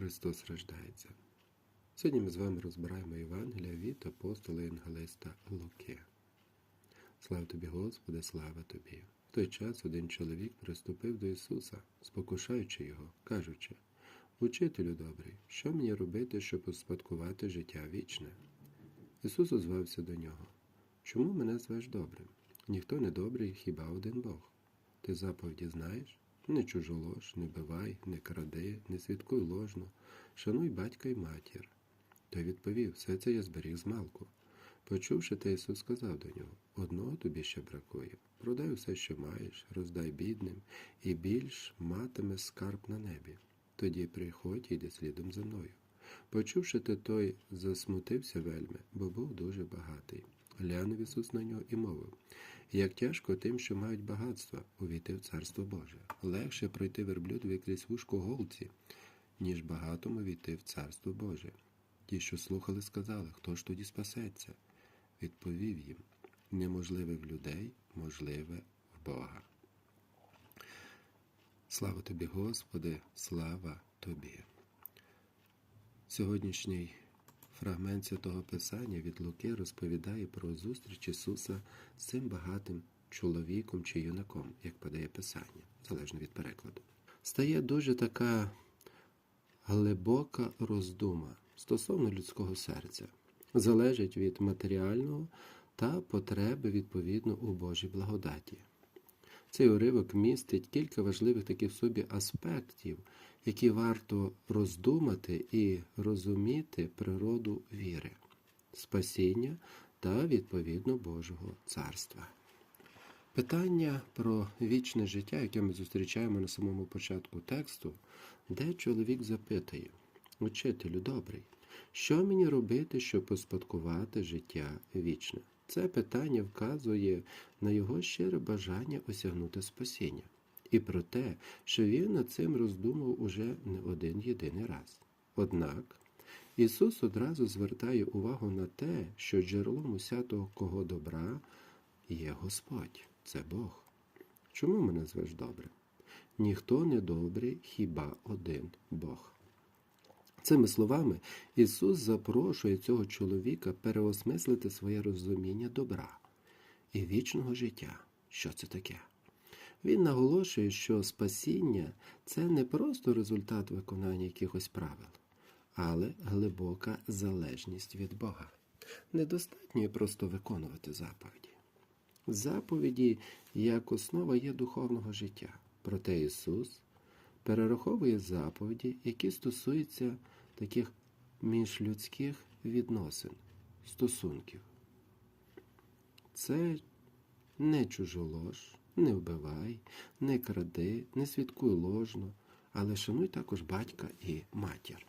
Христос рождається. Сьогодні ми з вами розбираємо Євангелія від апостола Євангелиста Луки. Слава тобі, Господи, слава тобі! В той час один чоловік приступив до Ісуса, спокушаючи його, кажучи: Учителю добрий, що мені робити, щоб успадкувати життя вічне? Ісус озвався до нього. Чому мене звеш добрим? Ніхто не добрий, хіба один Бог. Ти заповіді знаєш? Не чужолож, не бивай, не кради, не свідкуй ложно, шануй батька й матір. Той відповів, все це я зберіг з малку. Почувши те, Ісус сказав до нього, одного тобі ще бракує. Продай усе, що маєш, роздай бідним, і більш матиме скарб на небі. Тоді приходь і йди слідом за мною. Почувши те, той засмутився вельми, бо був дуже багатий. Глянув Ісус на нього і мовив як тяжко тим, що мають багатства, увійти в Царство Боже. Легше пройти верблюдові крізь вушко голці, ніж багатому війти в Царство Боже. Ті, що слухали, сказали, хто ж тоді спасеться? Відповів їм неможливе в людей, можливе в Бога. Слава тобі, Господи, слава тобі. Сьогоднішній Фрагмент Святого Писання від Луки розповідає про зустріч Ісуса з цим багатим чоловіком чи юнаком, як подає Писання, залежно від перекладу. Стає дуже така глибока роздума стосовно людського серця, залежить від матеріального та потреби відповідно у Божій благодаті. Цей уривок містить кілька важливих таких собі аспектів, які варто роздумати і розуміти природу віри, спасіння та відповідно Божого царства. Питання про вічне життя, яке ми зустрічаємо на самому початку тексту, де чоловік запитує, Учителю добрий, що мені робити, щоб успадкувати життя вічне? Це питання вказує на його щире бажання осягнути спасіння і про те, що він над цим роздумав уже не один єдиний раз. Однак Ісус одразу звертає увагу на те, що джерелом усятого кого добра є Господь, це Бог. Чому мене звеш добре? Ніхто не добрий, хіба один Бог. Цими словами Ісус запрошує цього чоловіка переосмислити своє розуміння добра і вічного життя. Що це таке? Він наголошує, що спасіння це не просто результат виконання якихось правил, але глибока залежність від Бога. Недостатньо просто виконувати заповіді. Заповіді як основа є духовного життя. Проте Ісус перераховує заповіді, які стосуються таких міжлюдських відносин, стосунків. Це не чужолож, не вбивай, не кради, не свідкуй ложно, але шануй також батька і матір.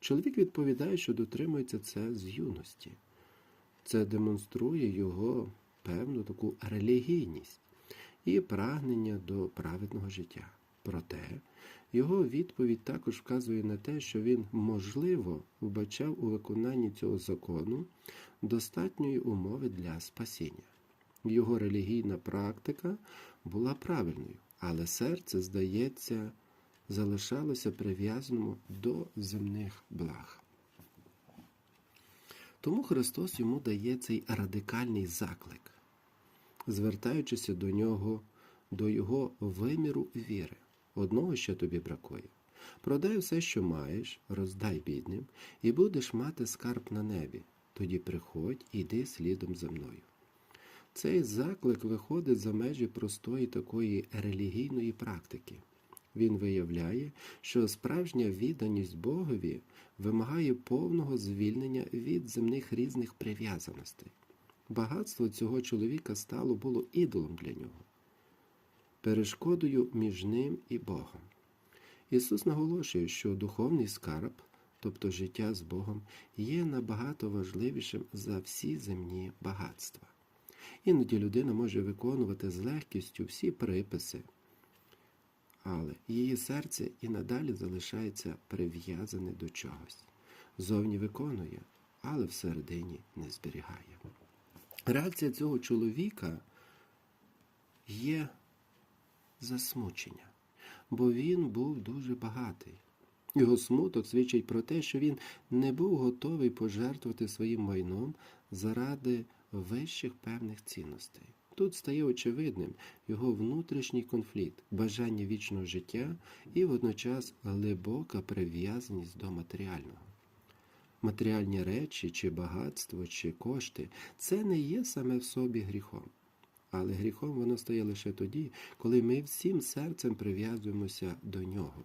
Чоловік відповідає, що дотримується це з юності. Це демонструє його певну таку релігійність і прагнення до праведного життя. Проте його відповідь також вказує на те, що він, можливо, вбачав у виконанні цього закону достатньої умови для спасіння. Його релігійна практика була правильною, але серце, здається, залишалося прив'язаним до земних благ. Тому Христос йому дає цей радикальний заклик, звертаючися до нього, до його виміру віри. Одного ще тобі бракує. Продай все, що маєш, роздай бідним, і будеш мати скарб на небі. Тоді приходь і йди слідом за мною. Цей заклик виходить за межі простої такої релігійної практики. Він виявляє, що справжня відданість Богові вимагає повного звільнення від земних різних прив'язаностей. Багатство цього чоловіка стало було ідолом для нього перешкодою між ним і Богом. Ісус наголошує, що духовний скарб, тобто життя з Богом, є набагато важливішим за всі земні багатства. Іноді людина може виконувати з легкістю всі приписи, але її серце і надалі залишається прив'язане до чогось. Зовні виконує, але всередині не зберігає. Реакція цього чоловіка є засмучення, бо він був дуже багатий. Його смуток свідчить про те, що він не був готовий пожертвувати своїм майном заради вищих певних цінностей. Тут стає очевидним його внутрішній конфлікт, бажання вічного життя і водночас глибока прив'язаність до матеріального. Матеріальні речі, чи багатство, чи кошти це не є саме в собі гріхом. Але гріхом воно стає лише тоді, коли ми всім серцем прив'язуємося до нього,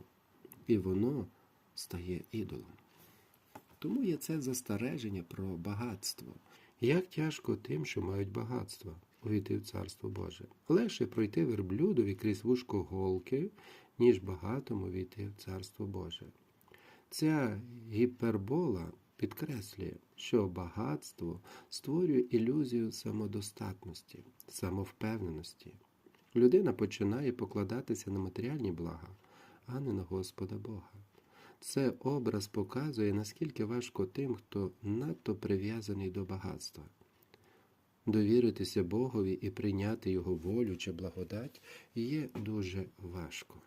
і воно стає ідолом. Тому є це застереження про багатство. Як тяжко тим, що мають багатство, увійти в Царство Боже. Легше пройти верблюдові крізь вушко голки, ніж багатому війти в Царство Боже. Ця гіпербола підкреслює, що багатство створює ілюзію самодостатності, самовпевненості. Людина починає покладатися на матеріальні блага, а не на Господа Бога. Це образ показує, наскільки важко тим, хто надто прив'язаний до багатства. Довіритися Богові і прийняти Його волю чи благодать є дуже важко.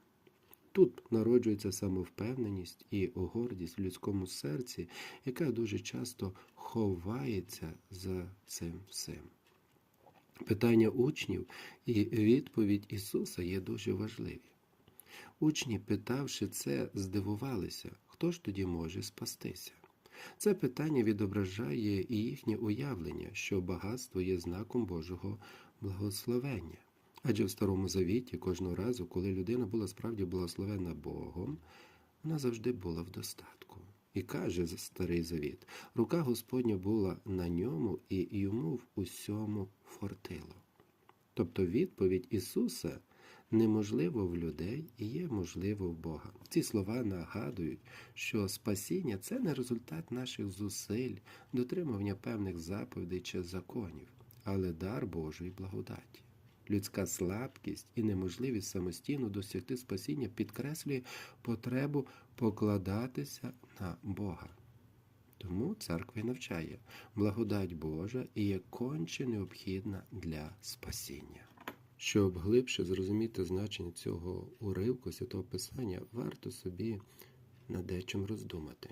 Тут народжується самовпевненість і гордість в людському серці, яка дуже часто ховається за цим всім. Питання учнів і відповідь Ісуса є дуже важливі. Учні, питавши це, здивувалися, хто ж тоді може спастися. Це питання відображає і їхнє уявлення, що багатство є знаком Божого благословення. Адже в Старому Завіті кожного разу, коли людина була справді благословена Богом, вона завжди була в достатку. І каже Старий Завіт, рука Господня була на ньому і йому в усьому фортило. Тобто відповідь Ісуса неможливо в людей і є можливо в Бога. Ці слова нагадують, що спасіння це не результат наших зусиль, дотримування певних заповідей чи законів, але дар Божої благодаті. Людська слабкість і неможливість самостійно досягти спасіння підкреслює потребу покладатися на Бога. Тому церква навчає, благодать Божа і є конче необхідна для спасіння. Щоб глибше зрозуміти значення цього уривку святого Писання, варто собі над дечим роздумати.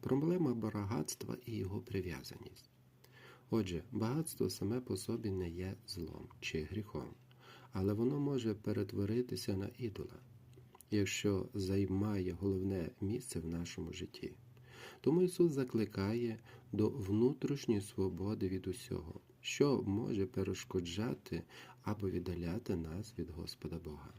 Проблема багатства і його прив'язаність. Отже, багатство саме по собі не є злом чи гріхом, але воно може перетворитися на ідола, якщо займає головне місце в нашому житті. Тому Ісус закликає до внутрішньої свободи від усього, що може перешкоджати або віддаляти нас від Господа Бога.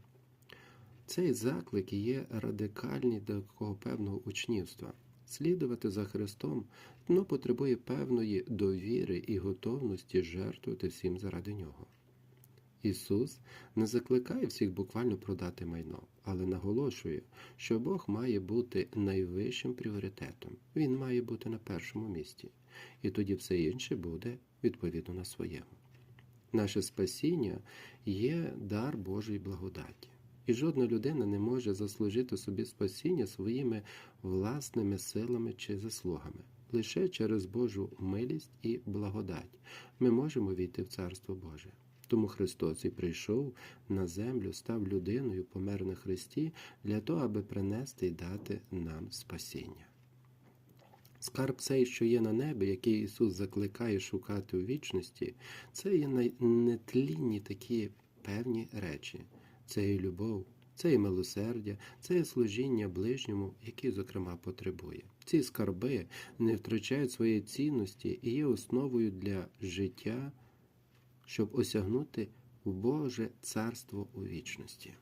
Цей заклик є радикальний до такого певного учнівства. Слідувати за Христом дно потребує певної довіри і готовності жертвувати всім заради нього. Ісус не закликає всіх буквально продати майно, але наголошує, що Бог має бути найвищим пріоритетом, Він має бути на першому місці, і тоді все інше буде відповідно на своєму. Наше спасіння є дар Божої благодаті. І жодна людина не може заслужити собі спасіння своїми власними силами чи заслугами. Лише через Божу милість і благодать ми можемо війти в Царство Боже. Тому Христос і прийшов на землю, став людиною, помер на Христі для того, аби принести і дати нам спасіння. Скарб цей, що є на небі, який Ісус закликає шукати у вічності, це є нетлінні такі певні речі. Це є любов, це є милосердя, це є служіння ближньому, який, зокрема, потребує. Ці скарби не втрачають своєї цінності і є основою для життя, щоб осягнути Боже царство у вічності.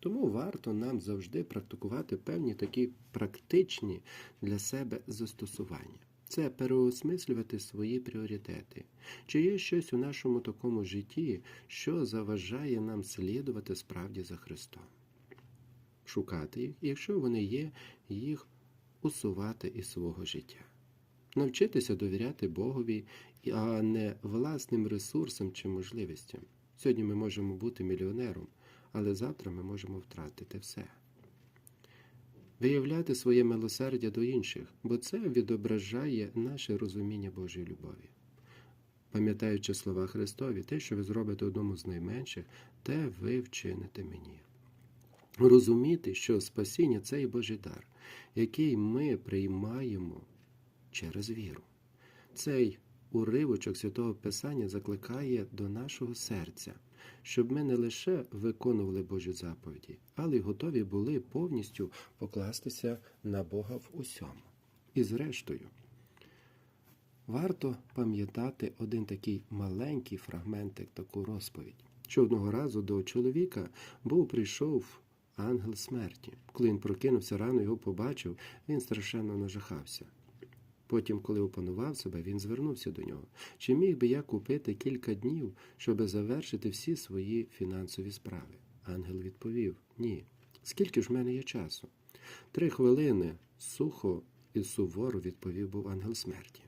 Тому варто нам завжди практикувати певні такі практичні для себе застосування. Це переосмислювати свої пріоритети. Чи є щось у нашому такому житті, що заважає нам слідувати справді за Христом? Шукати їх, і якщо вони є, їх усувати із свого життя. Навчитися довіряти Богові, а не власним ресурсам чи можливостям. Сьогодні ми можемо бути мільйонером, але завтра ми можемо втратити все. Виявляти своє милосердя до інших, бо це відображає наше розуміння Божої любові. Пам'ятаючи слова Христові, те, що ви зробите одному з найменших, те ви вчините мені. розуміти, що спасіння це і Божий дар, який ми приймаємо через віру. Цей уривочок Святого Писання закликає до нашого серця, щоб ми не лише виконували Божі заповіді, але й готові були повністю покластися на Бога в усьому. І зрештою, варто пам'ятати один такий маленький фрагментик, таку розповідь, що одного разу до чоловіка був прийшов ангел смерті. Коли він прокинувся рано, його побачив, він страшенно нажахався. Потім, коли опанував себе, він звернувся до нього. Чи міг би я купити кілька днів, щоб завершити всі свої фінансові справи? Ангел відповів: Ні. Скільки ж в мене є часу? Три хвилини сухо і суворо відповів був ангел смерті.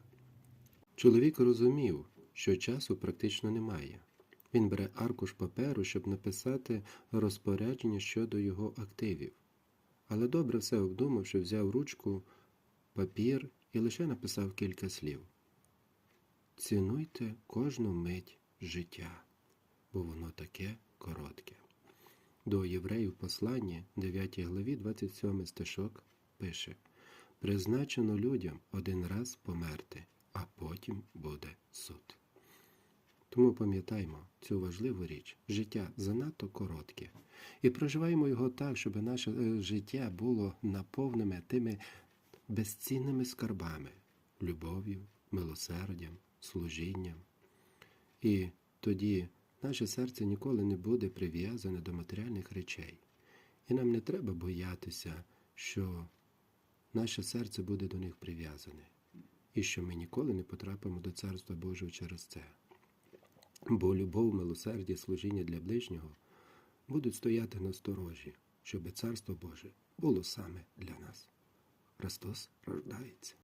Чоловік розумів, що часу практично немає. Він бере аркуш паперу, щоб написати розпорядження щодо його активів. Але добре все обдумавши, взяв ручку, папір і лише написав кілька слів. Цінуйте кожну мить життя, бо воно таке коротке. До євреїв послання, 9 главі, 27 стишок, пише Призначено людям один раз померти, а потім буде суд. Тому пам'ятаймо цю важливу річ. Життя занадто коротке. І проживаємо його так, щоб наше е, життя було наповнене тими безцінними скарбами любов'ю, милосердям, служінням. І тоді наше серце ніколи не буде прив'язане до матеріальних речей. І нам не треба боятися, що наше серце буде до них прив'язане, і що ми ніколи не потрапимо до Царства Божого через це. Бо любов, милосердя, служіння для ближнього будуть стояти на сторожі, щоб Царство Боже було саме для нас. Христос рождається.